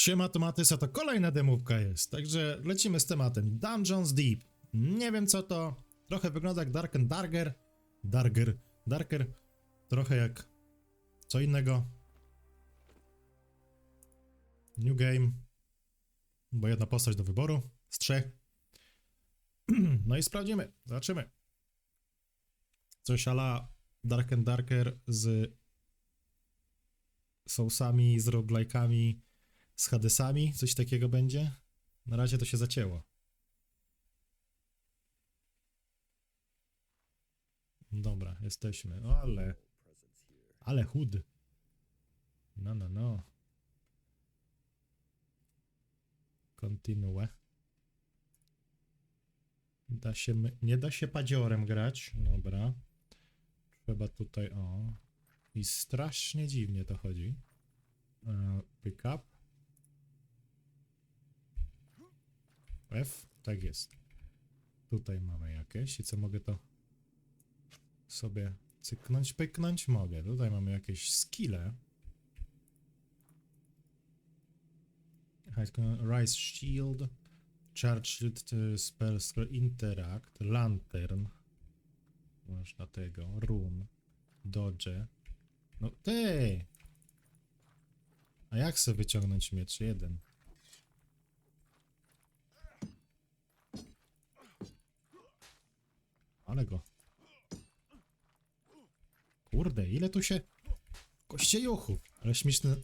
Siema Tomatys, a to kolejna demówka jest, także lecimy z tematem. Dungeons Deep. Nie wiem co to, trochę wygląda jak Dark and Darker. Darker, Darker, trochę jak co innego. New Game, bo jedna postać do wyboru z trzech. No i sprawdzimy, zobaczymy. Coś ala Dark and Darker z sousami, z roguelike'ami, z Hadesami, coś takiego będzie. Na razie to się zacięło. Dobra, jesteśmy. O, ale. Ale chud. No, no, no. Continue. Da się, nie da się padziorem grać. Dobra. Trzeba tutaj, o. I strasznie dziwnie to chodzi. E, Pick up. F, tak jest. Tutaj mamy jakieś i co mogę to sobie cyknąć, pyknąć? Mogę. Tutaj mamy jakieś skille. Rise Shield, Charge Shield, Spell Scroll, Interact, Lantern. Można tego, Rune, Dodge. No ty! A jak sobie wyciągnąć miecz? Jeden. Ale go. Kurde, ile tu się... Kościejuchów. Ale śmieszny...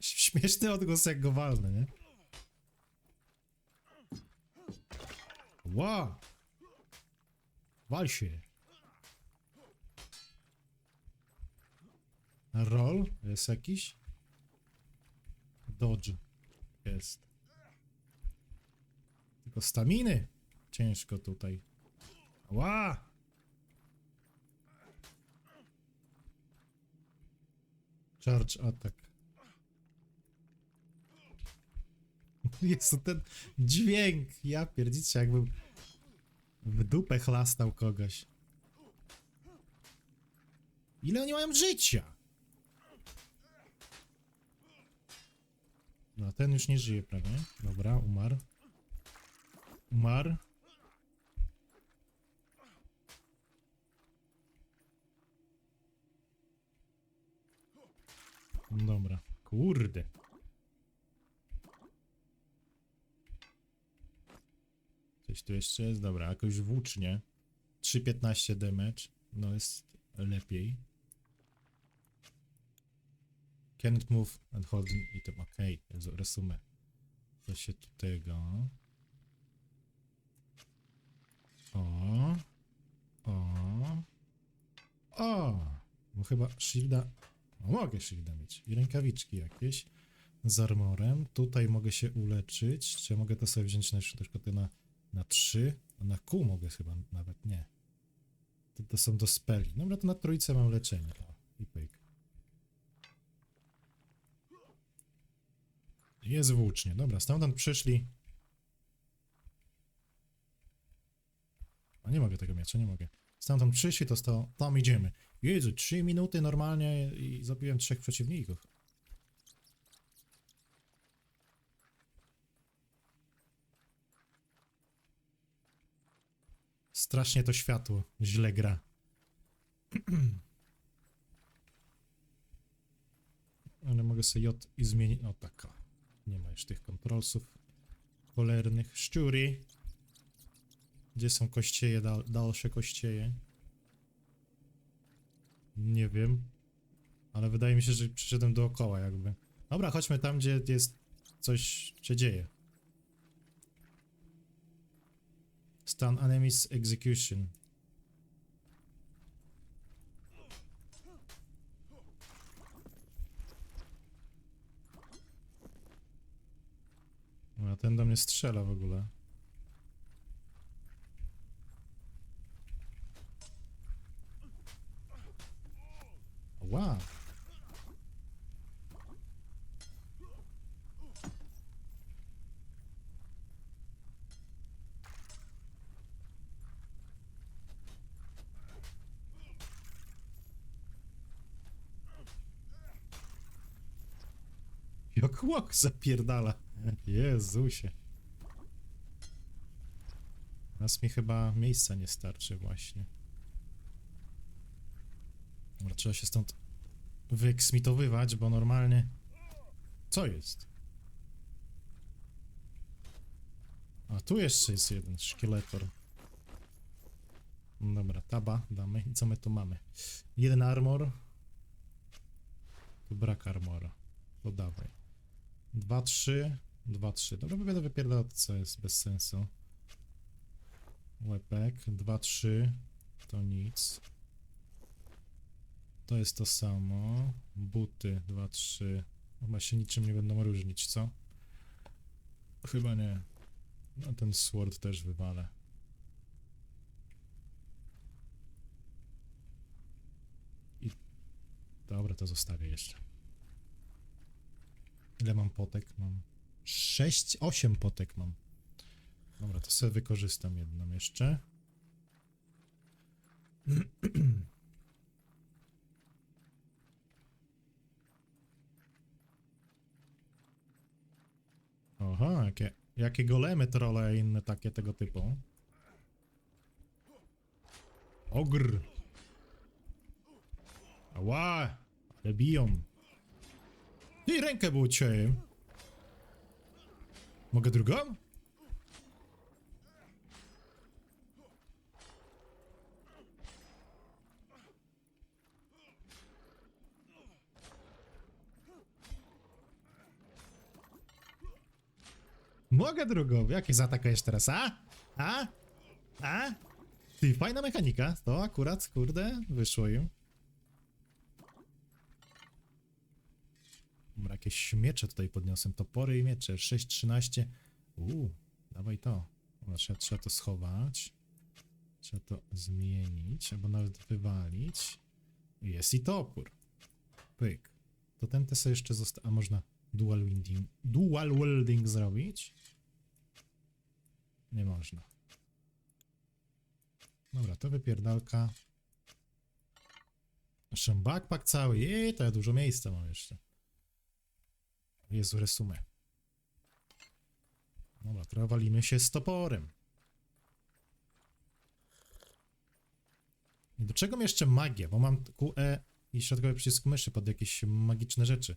Śmieszny odgłos jak go walnę, nie? Ła! Wal się. Roll jest jakiś? Dodge jest. Tylko staminy. Ciężko tutaj. Ła! Charge attack. Jest ten dźwięk. Ja pierdzicie, jakbym w dupę chlastał kogoś. Ile oni mają życia? No, ten już nie żyje prawie. Dobra, umarł. Umarł. Dobra, kurde. Coś tu jeszcze jest? Dobra, jakoś włócznie. 3,15 damage. No jest lepiej. Can't move and holding item. Okej, okay, resumy. To się tu tego. O. O. O. No chyba shielda. No mogę shielda mieć. I rękawiczki jakieś z armorem. Tutaj mogę się uleczyć. Czy ja mogę to sobie wziąć na przykład na, na 3? A na Q mogę chyba nawet nie. To, to są do speli. Dobra, to na trójce mam leczenie. O, i pyk. Jest włócznie. Dobra, stamtąd przyszli. A nie mogę tego mieć, nie mogę. Stamtąd przyszli, to sto, tam idziemy. Jezu, 3 minuty normalnie i zabiłem trzech przeciwników. Strasznie to światło źle gra. Ale mogę sobie J i zmienić. O taka. Nie ma już tych kontrolsów cholernych. Szczury. Gdzie są kościeje, dal, dalsze kościeje? Nie wiem. Ale wydaje mi się, że przyszedłem dookoła jakby. Dobra, chodźmy tam, gdzie jest coś się dzieje. Stun enemies execution. A ten do mnie strzela w ogóle. Wow. Jak łok, zapierdala. Jezusie. Teraz mi chyba miejsca nie starczy właśnie. Dobra, trzeba się stąd wyeksmitowywać, bo normalnie... Co jest? A tu jeszcze jest jeden szkieletor. Dobra, taba damy. I co my tu mamy? Jeden armor. Tu brak armora. To dawaj. Dwa, trzy. Dwa, trzy. Dobra, będę wypierdalał to, co jest bez sensu. Łepek. Dwa, trzy. To nic. To jest to samo. Buty. Dwa, trzy. Chyba się niczym nie będą różnić, co? Chyba nie. No ten sword też wywalę. I... Dobra, to zostawię jeszcze. Ile mam potek? Mam 6, 8 potek mam. Dobra, to sobie wykorzystam jedną jeszcze. Oho, jakie, jakie golemy trolle i inne takie tego typu. Ogr. Ała, ale biją. I rękę było. Mogę drugą? Mogę drugą. Jakie zaatakujesz teraz, a? A? A? Ty, fajna mechanika. To akurat, kurde, wyszło im. Dobra, jakieś miecze tutaj podniosłem. Topory i miecze. 6-13. Uuu, dawaj to. Dobra, trzeba, trzeba to schować. Trzeba to zmienić, albo nawet wywalić. Jest i topór. Pyk. To ten te sobie jeszcze został. A można dual wielding, dual wielding zrobić? Nie można. Dobra, to wypierdalka. Jeszcze backpack cały. Jej, to ja dużo miejsca mam jeszcze. Jezu, resumę. Dobra, teraz walimy się z toporem. I do czego mi jeszcze magia? Bo mam QE i środkowy przycisk myszy pod jakieś magiczne rzeczy.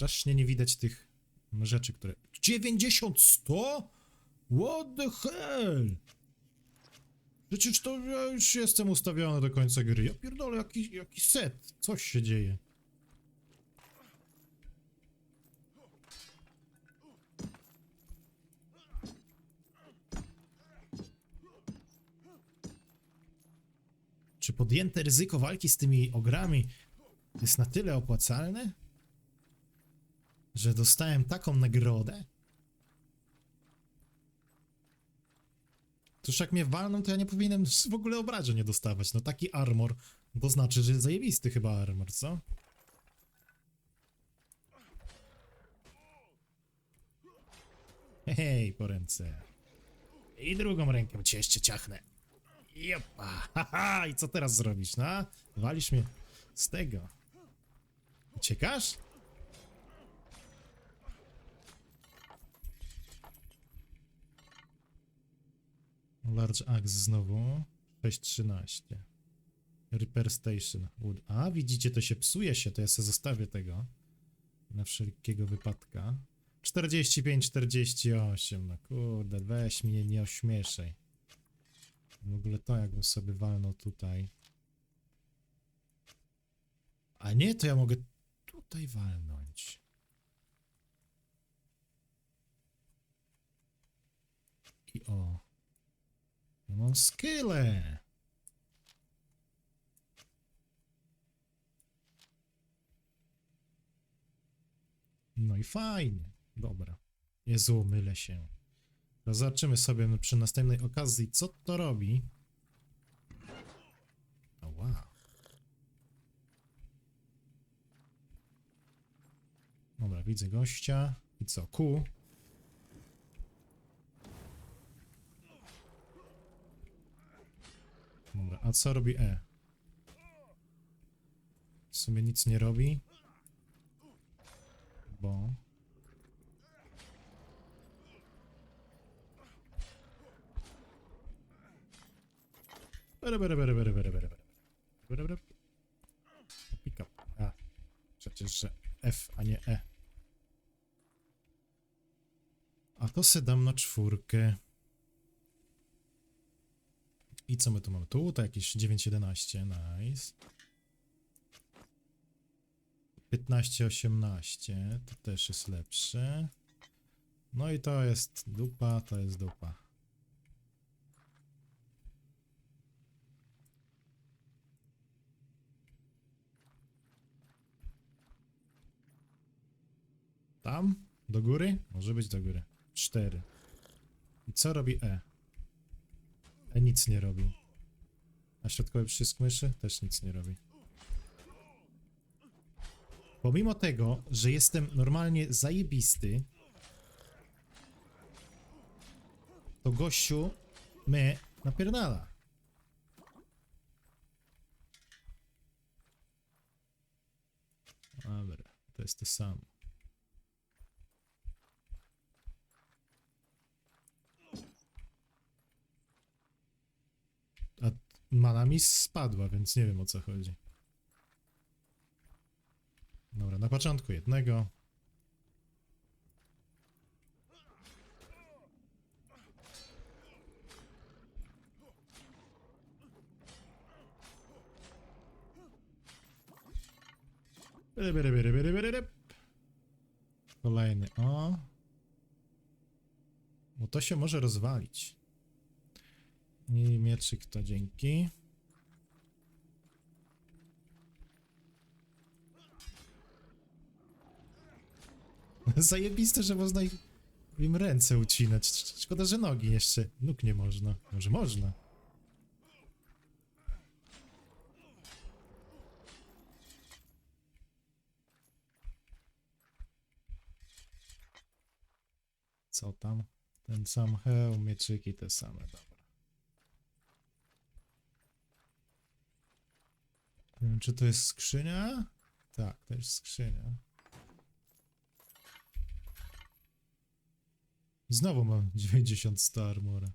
Strasznie nie widać tych rzeczy, które... 90, 100? What the hell? Przecież to ja już jestem ustawiony do końca gry. Ja pierdolę, jaki, jaki set. Coś się dzieje. Czy podjęte ryzyko walki z tymi ogrami jest na tyle opłacalne, że dostałem taką nagrodę? Tuż jak mnie walną, to ja nie powinienem w ogóle obrażeń nie dostawać. No taki armor, to znaczy, że jest zajebisty chyba armor, co? Hej, po ręce. I drugą rękę cię jeszcze ciachnę. Jopa, haha, i co teraz zrobić, no? Walisz mnie z tego. Uciekasz? Large Axe znowu. 6.13. Repair Station. Wood. A, widzicie, to się psuje się, to ja sobie zostawię tego. Na wszelkiego wypadka. 45, 48, no kurde, weź mnie, nie ośmieszaj. W ogóle to jakbym sobie walnął tutaj. A nie, to ja mogę tutaj walnąć. I o. Ja mam skille. No i fajnie. Dobra. Jezu, mylę się. Zobaczymy sobie przy następnej okazji, co to robi. Wow. Dobra, widzę gościa. I co? Q. Dobra, a co robi E? sumie nic nie robi. Bo... Bere, bere, bere, bere, bere, bere. Bere, bere. Pick up. A, przecież, że F, a nie E. A to se dam na czwórkę. I co my tu mamy? Tu to jakieś 9,11, nice. 15,18, to też jest lepsze. No i to jest dupa, to jest dupa. Tam? Do góry? Może być do góry. 4. I co robi E? E nic nie robi. A środkowy przycisk myszy też nic nie robi. Pomimo tego, że jestem normalnie zajebisty, to gościu mnie napierdala. Dobra, to jest to samo. A mana mi spadła, więc nie wiem o co chodzi. Dobra, na początku jednego. Kolejny, o. Bo to się może rozwalić. I mieczyk to dzięki. Zajebiste, że można ich, im ręce ucinać. Sz- Szkoda, że nogi jeszcze. Nóg nie można. Może można. Co tam? Ten sam hełm, mieczyki te same, dobra. Nie wiem, czy to jest skrzynia? Tak, to jest skrzynia. Znowu mam 90 star armora.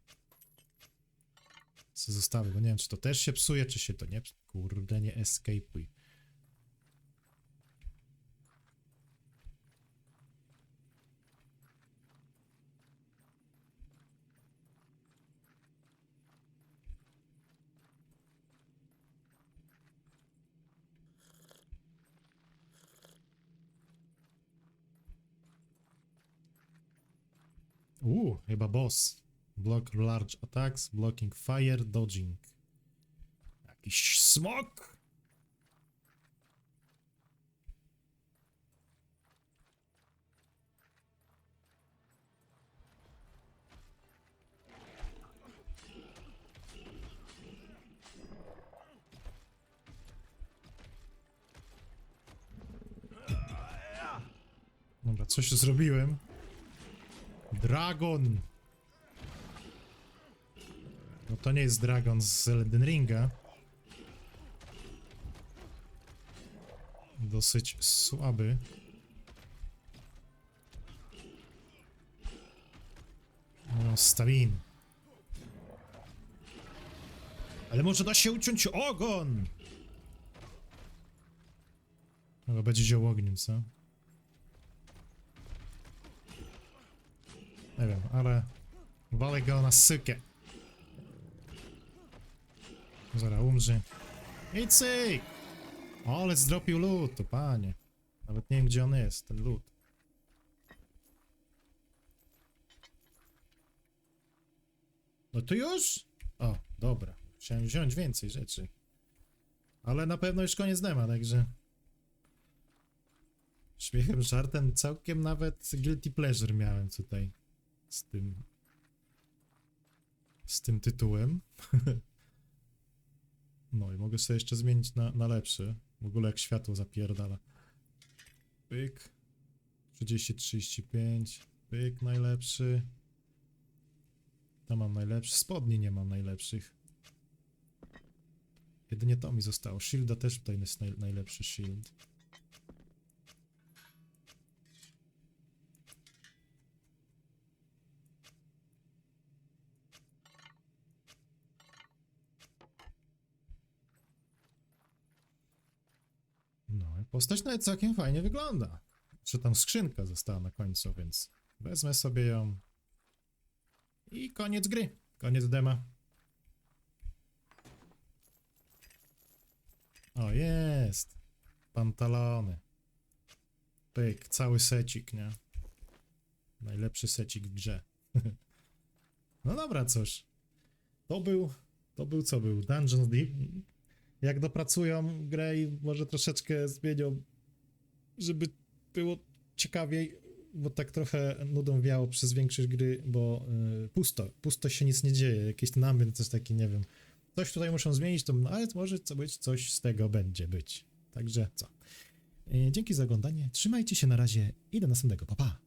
Co zostawię, bo nie wiem, czy to też się psuje, czy się to nie. Kurde, nie escape'uj. Uuu, chyba boss. Block large attacks, blocking fire, dodging. Jakiś smok? Dobra, coś zrobiłem. Dragon! No to nie jest Dragon z Elden Ringa. Dosyć słaby. No, Stalin. Ale może da się uciąć ogon! Chyba będzie działo ogniem, co? Nie wiem, ale walę go na sykę. Zaraz umrze. I cyk! Ale zdropił lód, to panie. Nawet nie wiem, gdzie on jest, ten lód. No to już? O, dobra. Chciałem wziąć więcej rzeczy. Ale na pewno już koniec dema, także... Śmiechem, żartem, całkiem nawet guilty pleasure miałem tutaj z tym z tym tytułem. no i mogę sobie jeszcze zmienić na, na lepszy. W ogóle jak światło zapierdala. Pyk. 30-35. Pyk, najlepszy. Tam mam najlepszy. Spodni nie mam najlepszych. Jedynie to mi zostało. Shielda też tutaj jest naj, najlepszy shield. No i postać nawet całkiem fajnie wygląda. Czy tam skrzynka została na końcu, więc wezmę sobie ją. I koniec gry. Koniec dema. O, jest. Pantalony. Pyk, cały secik, nie? Najlepszy secik w grze. no dobra, cóż. To był, to był co był? Dungeons Deep. Jak dopracują grę i może troszeczkę zmienią, żeby było ciekawiej, bo tak trochę nudą wiało przez większość gry, bo y, pusto, pusto się nic nie dzieje, jakiś namiot, coś taki, nie wiem. Coś tutaj muszą zmienić, to no, ale może co być, coś z tego będzie być. Także co. Y, dzięki za oglądanie, trzymajcie się na razie i do następnego, pa pa!